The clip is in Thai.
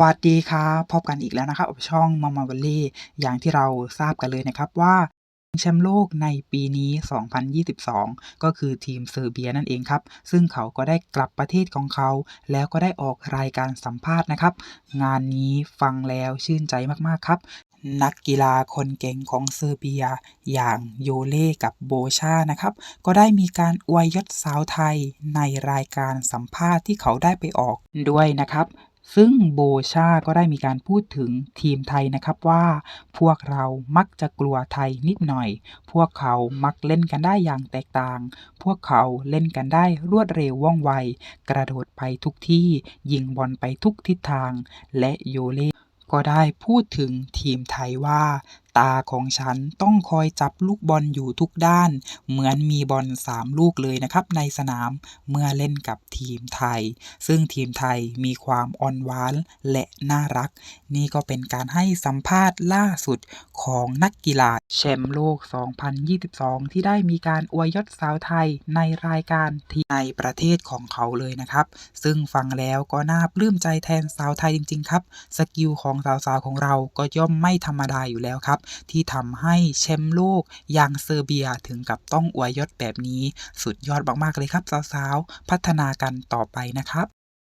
วัสดีครับพบกันอีกแล้วนะครับกับช่องมามาวัลลี่อย่างที่เราทราบกันเลยนะครับว่าแชมป์โลกในปีนี้ 2022 ก็คือทีมเซอร์เบียนั่นเองครับ ซึ่งเขาก็ได้กลับประเทศของเขา แล้วก็ได้ออกรายการสัมภาษณ์นะครับ งานนี้ฟังแล้วชื่นใจมาก ๆ ครับนักกีฬาคนเก่งของเซอร์เบีย อย่างโยเล่กับโบชานะครับ ก็ได้มีการอวยยศสาวไทยในรายการสัมภาษณ์ที่เขาได้ไปออกด้วยนะครับ ซึ่งโบชาก็ได้มีการพูดถึงทีมไทยนะครับว่า พวกเรามักจะกลัวไทยนิดหน่อย พวกเขามักเล่นกันได้อย่างแตกต่าง พวกเขาเล่นกันได้รวดเร็วว่องไว กระโดดไปทุกที่ ยิงบอลไปทุกทิศทาง และโยเล่ก็ได้พูดถึงทีมไทยว่า ตาของฉันต้องคอยจับลูกบอลอยู่ทุกด้าน เหมือนมีบอลสามลูกเลยนะครับในสนามเมื่อเล่นกับทีมไทย ซึ่งทีมไทยมีความอ่อนหวานและน่ารัก นี่ก็เป็นการให้สัมภาษณ์ล่าสุดของนักกีฬาแชมป์โลก 2022 ที่ได้มีการอวยยศสาวไทยในรายการที่ในประเทศของเขาเลยนะครับ ซึ่งฟังแล้วก็น่าปลื้มใจแทนสาวไทยจริง ๆ ครับ สกิลของสาวๆของเราก็ย่อมไม่ธรรมดาอยู่แล้วครับที่ทำให้แชมป์โลกอย่างเซอร์เบียถึงกับต้องอวยยศแบบนี้ สุดยอดมากๆเลยครับสาวๆ พัฒนากันต่อไปนะครับ